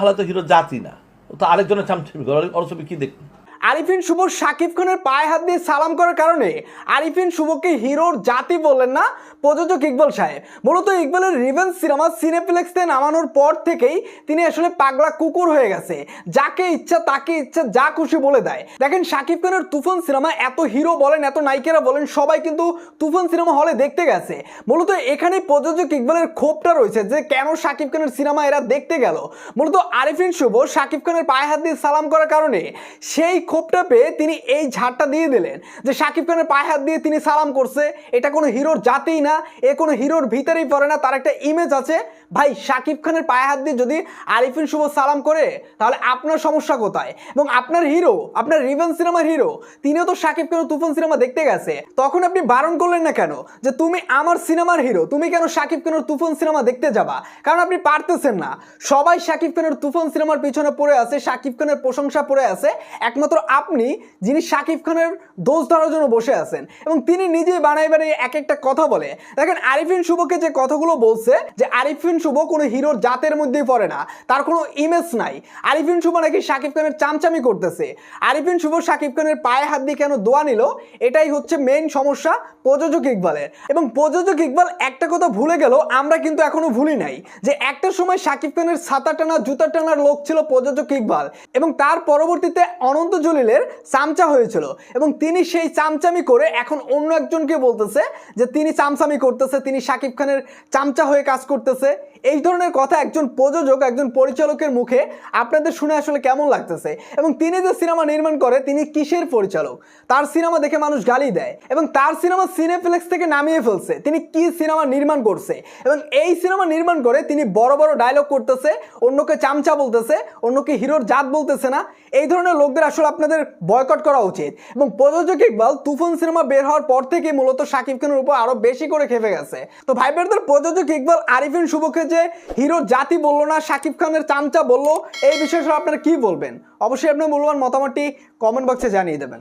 হালা তো হিরো জাতি না। ও তো আরেকজনের চামচামি করে। অরসবি কি দেখুন আরিফিন শুভ শাকিব খানের পায়ে হাত দিয়ে সালাম করার কারণে আরিফিন শুভকে হিরোর জাতি বললেন না প্রযোজক ইকবাল সাহেব। মূলত ইকবালের রিভেন্স সিনেমা সিনেপ্লেক্সে নামানোর পর থেকেই তিনি আসলে পাগলা কুকুর হয়ে গেছে। যাকে ইচ্ছা তাকে ইচ্ছা যা খুশি বলে দেয়। দেখেন শাকিব খানের তুফান সিনেমা এত হিরো বলেন, এত নায়িকারা বলেন, সবাই কিন্তু তুফান সিনেমা হলে দেখতে গেছে। মূলত এখানে প্রযোজক ইকবালের ক্ষোভটা রয়েছে যে কেন শাকিব খানের সিনেমা এরা দেখতে গেল। মূলত আরিফিন শুভ শাকিব খানের পায়ে হাত দিয়ে সালাম করার কারণে সেই ক্ষোভটা পেয়ে তিনি এই ঝাড়টা দিয়ে দিলেন যে শাকিব খানের পায়ে হাত দিয়ে তিনি সালাম করছে। এটা কোনো হিরোর জাতেই না, এ কোনো হিরোর ভিতরেই পড়ে না, তার একটা ইমেজ আছে। ভাই শাকিব খানের পায়ে হাত দিয়ে যদি আরিফিন শুভ সালাম করে, তাহলে আপনার সমস্যা কোথায়? এবং আপনার হিরো আপনার রিভেন সিনেমার হিরো তিনিও তো শাকিব খানের তুফান সিনেমা দেখতে গেছে। তখন আপনি বারণ করলেন না কেন যে তুমি আমার সিনেমার হিরো তুমি কেন শাকিব খানের তুফান সিনেমা দেখতে যাবা? কারণ আপনি পারতেছেন না। সবাই শাকিব খানের তুফান সিনেমার পিছনে পড়ে আছে শাকিব খানের প্রশংসা পড়ে আছে। একমাত্র আপনি, যিনি শাকিব খানের দোষ ধরার জন্য বসে আছেন, এবং তিনি নিজেই বানাই বানাই এক একটা কথা বলে। দেখেন, আরিফিন শুভকে যে কথাগুলো বলছে, যে আরিফিন শুভ কোনো হিরোর জাতের মধ্যেই পড়ে না, তার কোনো ইমেজ নাই। আরিফিন শুভ নাকি শাকিব খানের চামচামি করতেছে? আরিফিন শুভ শাকিব খানের পায়ে হাত দিয়ে কেন দোয়া নিল? এটাই হচ্ছে মেইন সমস্যা প্রযোজক ইকবালের। এবং প্রযোজক ইকবাল একটা কথা ভুলে গেল, আমরা কিন্তু এখনও ভুলি নাই, যে একটা সময় শাকিব খানের ছাতা টানা, জুতা টানার লোক ছিল প্রযোজক ইকবাল। এবং তার পরবর্তীতে অনন্ত জলিলের চামচা হয়েছিল এবং তিনি সেই চামচামি করে এখন অন্য একজনকে বলতেছে যে তিনি চামচামি করতেছে, তিনি শাকিব খানের চামচা হয়ে কাজ করতেছে। এই ধরনের কথা একজন প্রযোজক, একজন পরিচালকের মুখে আপনাদের শুনে আসলে কেমন লাগতেছে? এবং তিনি যে সিনেমা নির্মাণ করে, তিনি কিসের পরিচালক? তার সিনেমা দেখে মানুষ গালি দেয় এবং তার সিনেমা সিনেপ্লেক্স থেকে নামিয়ে ফেলছে। তিনি কি সিনেমা নির্মাণ করছে? এবং এই সিনেমা নির্মাণ করে তিনি বড় বড় ডায়লগ করতেছে, অন্যকে চামচা বলতেছে, অন্যকে হিরোর জাত বলতেছে না। এই ধরনের লোকদের আসলে আপনাদের বয়কট করা উচিত। এবং প্রযোজক ইকবাল তুফান সিনেমা বের হওয়ার পর থেকে মূলত শাকিব খানের উপর আরও বেশি করে খেপে গেছে। তো ভাই বোনদের প্রযোজক ইকবাল আরিফিন শুভকে যে হিরো জাতি বলল না, শাকিব খানের চামচা বলল, এই বিষয়ে আপনারা কি বলবেন? অবশ্যই আপনার মূল্যবান মতামতটি কমেন্ট বক্সে জানিয়ে দেবেন।